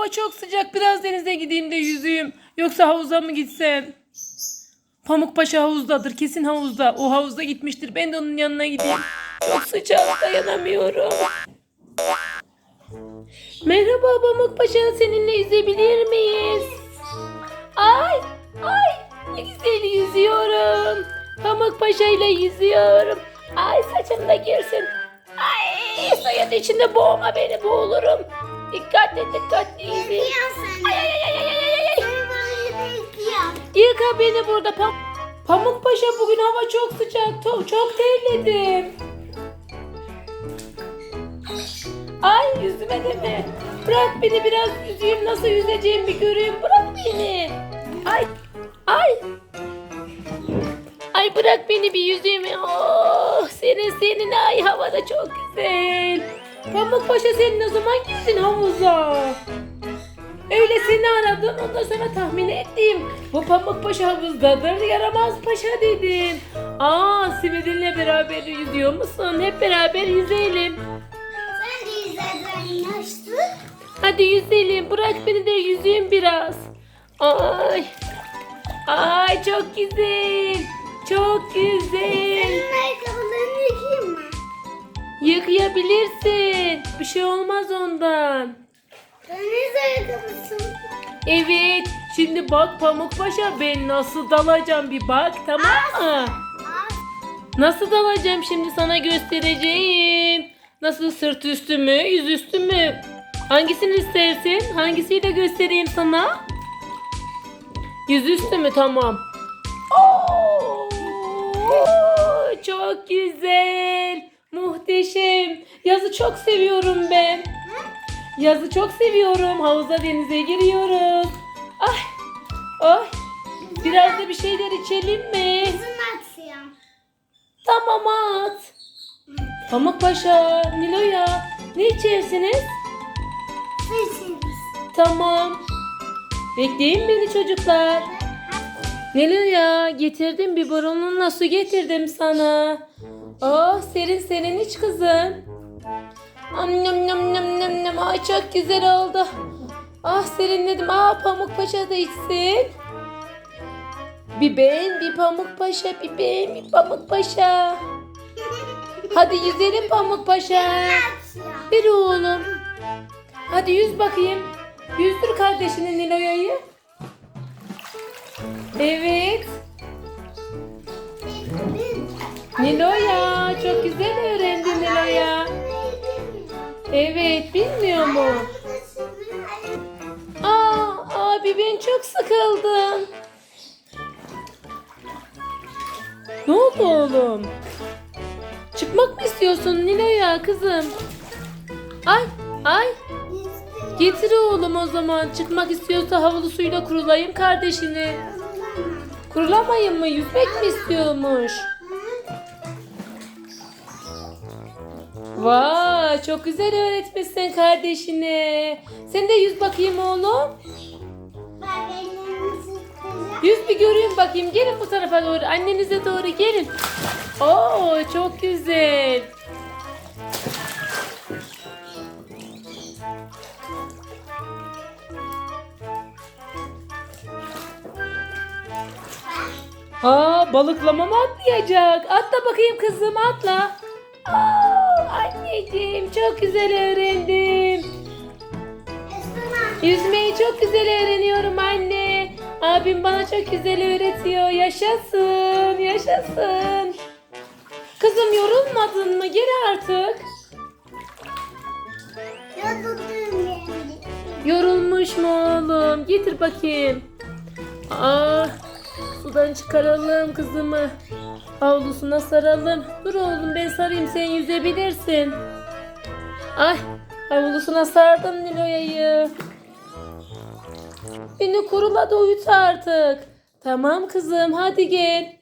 hava çok sıcak. Biraz denize gideyim de yüzeyim. Yoksa havuza mı gitsem? Pamukpaşa havuzdadır. Kesin havuzda. O havuzda gitmiştir. Ben de onun yanına gideyim. Çok sıcak dayanamıyorum. Merhaba Pamukpaşa. Seninle yüzebilir miyiz? Ay ay ne güzel yüzüyorum. Pamukpaşa ile yüzüyorum. Ay saçım da girsin. Ay suyun içinde boğma beni boğulurum. Dikkatli dikkatli yüzeyim. Yıkıyor Ay seni. ay ay ay ay ay ay. Seni böyle yıkıyor. Yıka beni burada Pam Pamukpaşa bugün hava çok sıcak. Çok, çok terledim. Ay yüzüme de mi? Bırak beni biraz yüzeyim. Nasıl yüzeceğim bir göreyim. Bırak beni. Ay. Ay. Ay bırak beni bir yüzeyim. Oh, senin senin ay havada çok güzel. Pamukpaşa sen ne zaman girdin havuza? Öyle seni aradım ondan sonra tahmin ettim. Bu Pamukpaşa havuzdadır yaramaz paşa dedim. Aa Simidin'le beraber yüzüyor musun? Hep beraber yüzelim. Sen de yüzerden yaşlı. Hadi yüzelim bırak beni de yüzeyim biraz. Ay. Ay çok güzel. Çok güzel. Senin? Yıkayabilirsin. Bir şey olmaz ondan. Deniz ayakkabısın. Evet. Şimdi bak Pamukpaşa ben nasıl dalacağım bir bak tamam mı? Nasıl dalacağım şimdi sana göstereceğim. Nasıl sırt üstü mü, yüz üstü mü? Hangisini istersin? Hangisiyle göstereyim sana? Yüzüstü mü? Tamam. Oo, çok güzel. Muhteşem. Yazı çok seviyorum ben. Yazı çok seviyorum. Havuza denize giriyoruz. Ay. Ay. Biraz da bir şeyler içelim mi? Kızım atıyor. Tamam at. Pamukpaşa, Nilo'ya ne içersiniz? Sesiniz. Tamam. Bekleyin beni çocuklar. Nilo'ya getirdim biberonunla su getirdim sana. Oh serin serin iç kızım. Am nam nam nam nam nam. Ay çok güzel oldu. Ah serinledim. Aa Pamukpaşa da içsin. Bir ben, bir Pamukpaşa, bir ben, bir Pamukpaşa. Hadi yüzelim Pamukpaşa. Atıyor. Bir oğlum. Hadi yüz bakayım. Yüzdür kardeşinin Nilo'ya'yı. Evet. Nilo'ya çok güzel öğrendin Nilo'ya. Evet bilmiyor mu? Aa abi ben çok sıkıldım. Ne oldu oğlum? Çıkmak mı istiyorsun Nilo'ya kızım? Ay ay getir oğlum o zaman. Çıkmak istiyorsa havlu suyla kurulayım kardeşini. Kurulamayın mı? Yüzmek mi istiyormuş? Vay çok güzel öğretmişsin kardeşine. Sen de yüz bakayım oğlum. Yüz bir göreyim bakayım. Gelin bu tarafa doğru. Annenize doğru gelin. Oo çok güzel. Aa balıklama mı atlayacak? Atla bakayım kızım atla. Aa, anneciğim çok güzel öğrendim. Yüzmeyi çok güzel öğreniyorum anne. Abim bana çok güzel öğretiyor. Yaşasın, yaşasın. Kızım yorulmadın mı? Gel artık. Yorulmuş mu oğlum? Getir bakayım. Aa, sudan çıkaralım kızımı. Havlusuna saralım. Dur oğlum ben sarayım sen yüzebilirsin. Ay havlusuna sardım Nilo'ya'yı. Beni kurula da uyut artık. Tamam kızım hadi gel.